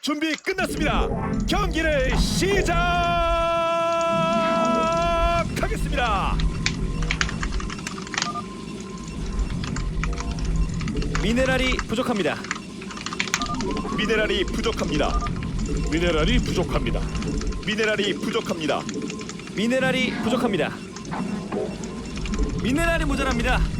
준비 끝났습니다. 경기를 시작하겠습니다. 미네랄이 부족합니다. 미네랄이 부족합니다. 미네랄이 부족합니다. 미네랄이 부족합니다. 미네랄이 부족합니다. 미네랄이 모자랍니다.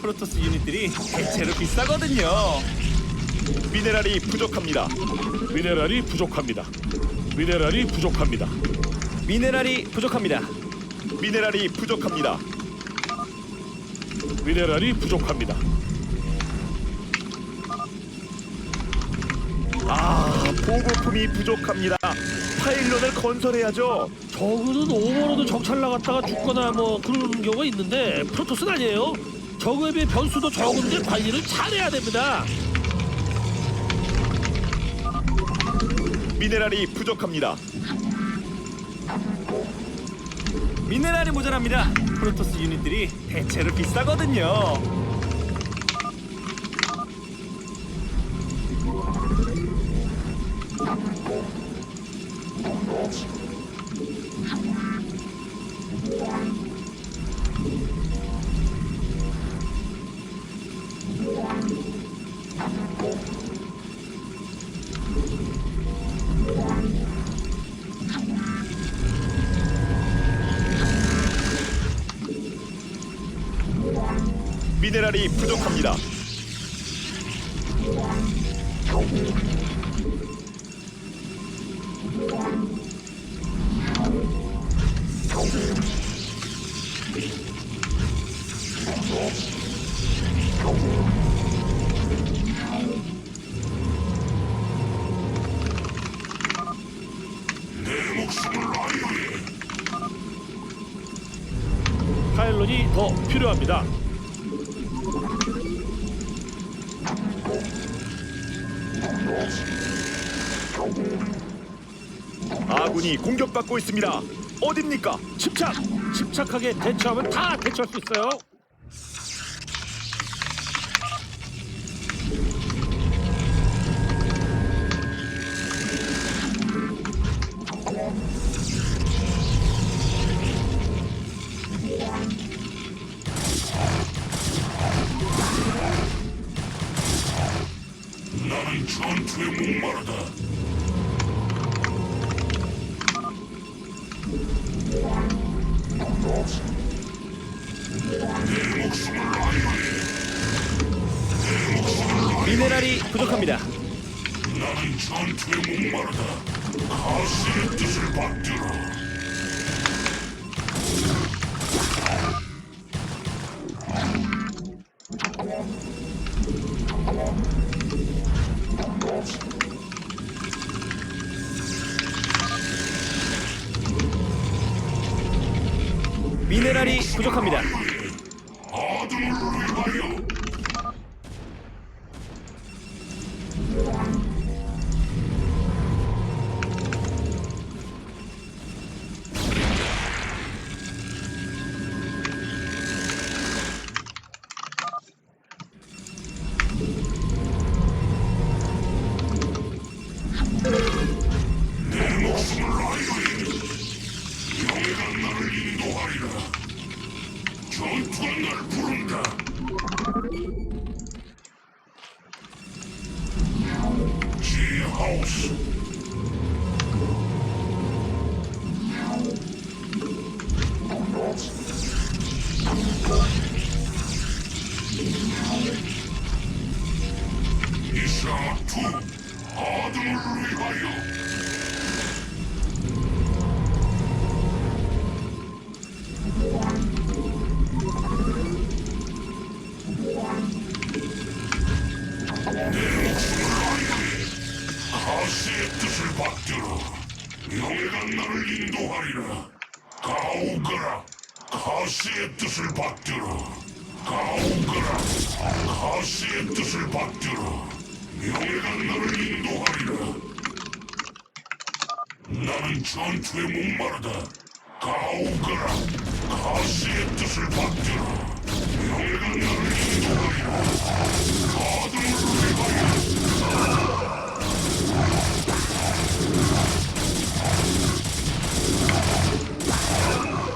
프로토스 유닛들이 대체로 비싸거든요. 미네랄이 부족합니다. 미네랄이 부족합니다. 미네랄이 부족합니다. 미네랄이 부족합니다. 미네랄이 부족합니다. 미네랄이 부족합니다. 아, 보급품이 부족합니다. 파일런을 건설해야죠. 저그는 오버로드 정찰 나갔다가 죽거나 뭐 그런 경우가 있는데 프로토스는 아니에요. 저그에 비해 변수도 적은데 관리를 잘해야 됩니다. 미네랄이 부족합니다. 미네랄이 모자랍니다. 프로토스 유닛들이 대체로 비싸거든요. 미네랄이 부족합니다. 파일런이 더 필요합니다. 아군이 공격받고 있습니다. 어딥니까? 침착! 침착하게 대처하면 다 대처할 수 있어요. 미네랄이 부족합니다. 미네랄이 부족합니다. 招数 나는 전투에 목마르다. 가오거라. 가시의 뜻을 받들어. 명예가 너를 인도하리라. 가동을 해봐야.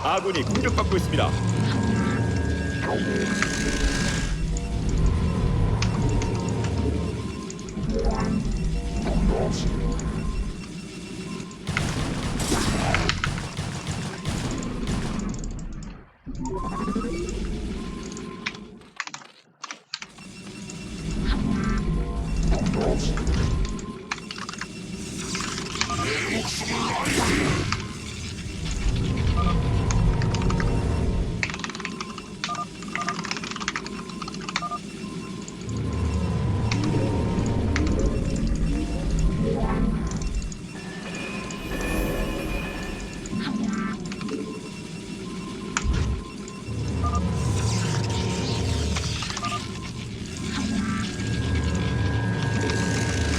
아군이 공격받고 있습니다.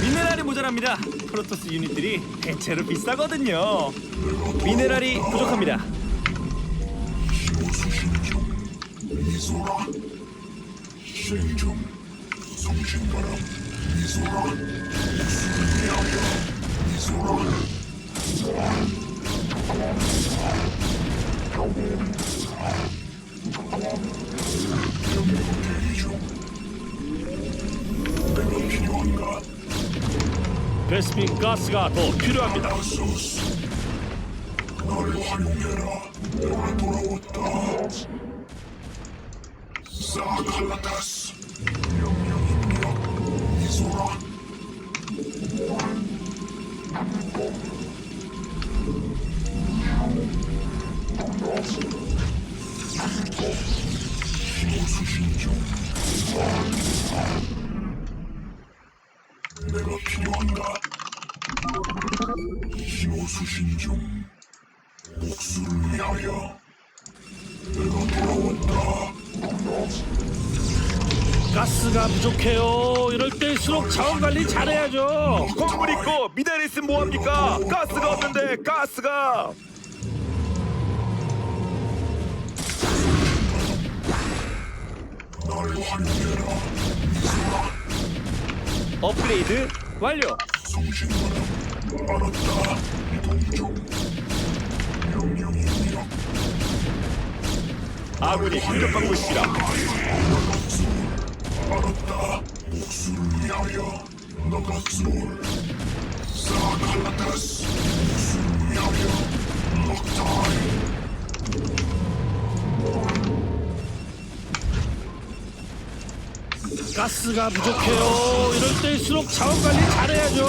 미네랄이 모자랍니다. 프로토스 유닛들이 대체로 비싸거든요. 미네랄이 부족합니다. 미소라 신종 성신바람 미소라 미소라 베스핀 가스가 더 필요합니다. 나를 활용해라 내가 돌아왔다 사칼라타스 명령 입력 미소라 신 신호수신 중 목숨을 위하여 내가 돌아왔다 가스가 부족해요. 이럴 때일수록 자원 관리 잘해야죠. 건물 있고 미네랄 있으면 뭐합니까? 가스가 없는데 가스가 나를 활용해라 업그레이드 완료. 성신바람 알았다 이동 중 명령 입력 아군이 공격받고 있습니다. 알았다 목숨을 위하여 너가 쏠 사칼라타스 목숨을 위하여 가스가 부족해요. 이럴 때일수록 자원 관리 잘해야죠.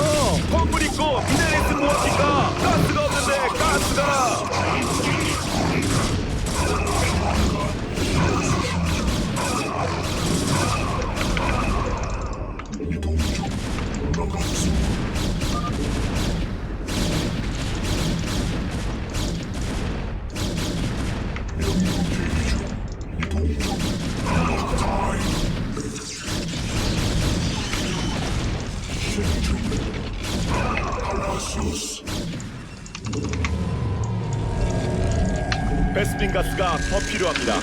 건물 있고 미네랄 있으면 뭐합니까? 가스가 없는데 가스가 베스핀 가스가 더 필요합니다.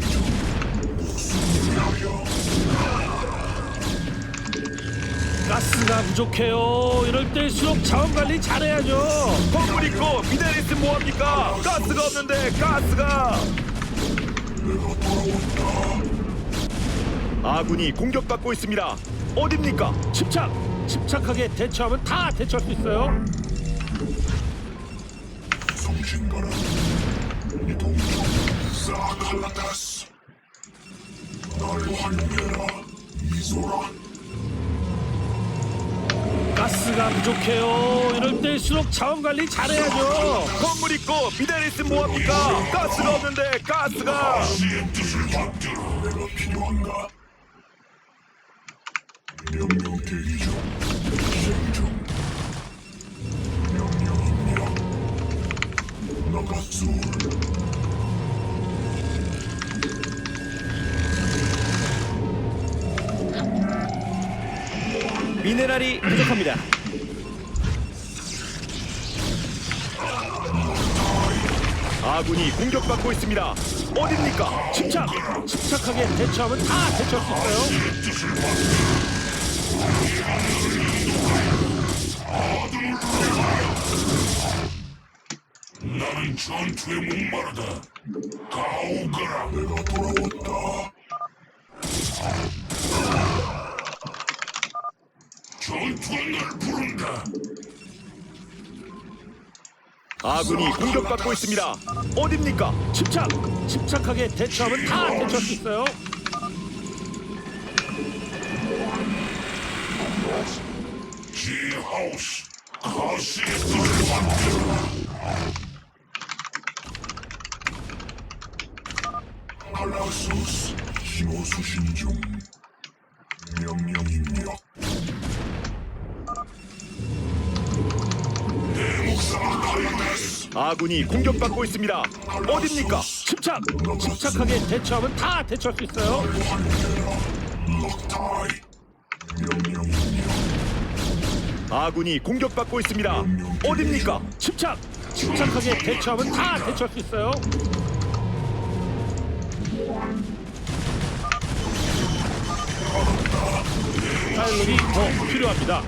중 목숨을 위하여 가스가 부족해요. 이럴 때일수록 자원 관리 잘해야죠. 건물 있고 미네랄 있으면 뭐합니까? 가스가 없는데 가스가 아군이 공격받고 있습니다. 어딥니까? 침착, 침착하게 대처하면 다 대처할 수 있어요. 성신바람 이동 중 사칼라타스 나를 활용해라 미소라 가스 가스가 부족해요. 이럴 때일수록 자원 관리 잘해야죠. 건물 있고 미네랄스 뭐합니까? 가스가 없는데 가스가 가스의 뜻을 받들어 내가 필요한가? 명령 대기 중 실행 중 명령 입력 나가솔 미네랄이 부족합니다. 아군이 공격받고 있습니다. 어딥니까? 침착, 침착하게 대처하면 다 대처할 수 있어요. 나는 전투에 목마르다 가오거라 내가 돌아왔다 전투가 날 부른다 아군이 공격받고 있습니다. 어딥니까? 침착, 침착하게 대처하면 다 대처할 수 있어요. 지하우스 가스의 뜻을 받들어 칼라소스 신호 수신 중 명령 아군이 공격받고 있습니다. 어딥니까? 침착, 침착하게 대처하면 다 대처할 수 있어요. 아군이 공격받고 있습니다. 어딥니까? 침착, 침착하게 대처하면 다 대처할 수 있어요. 파일럿이 더 필요합니다.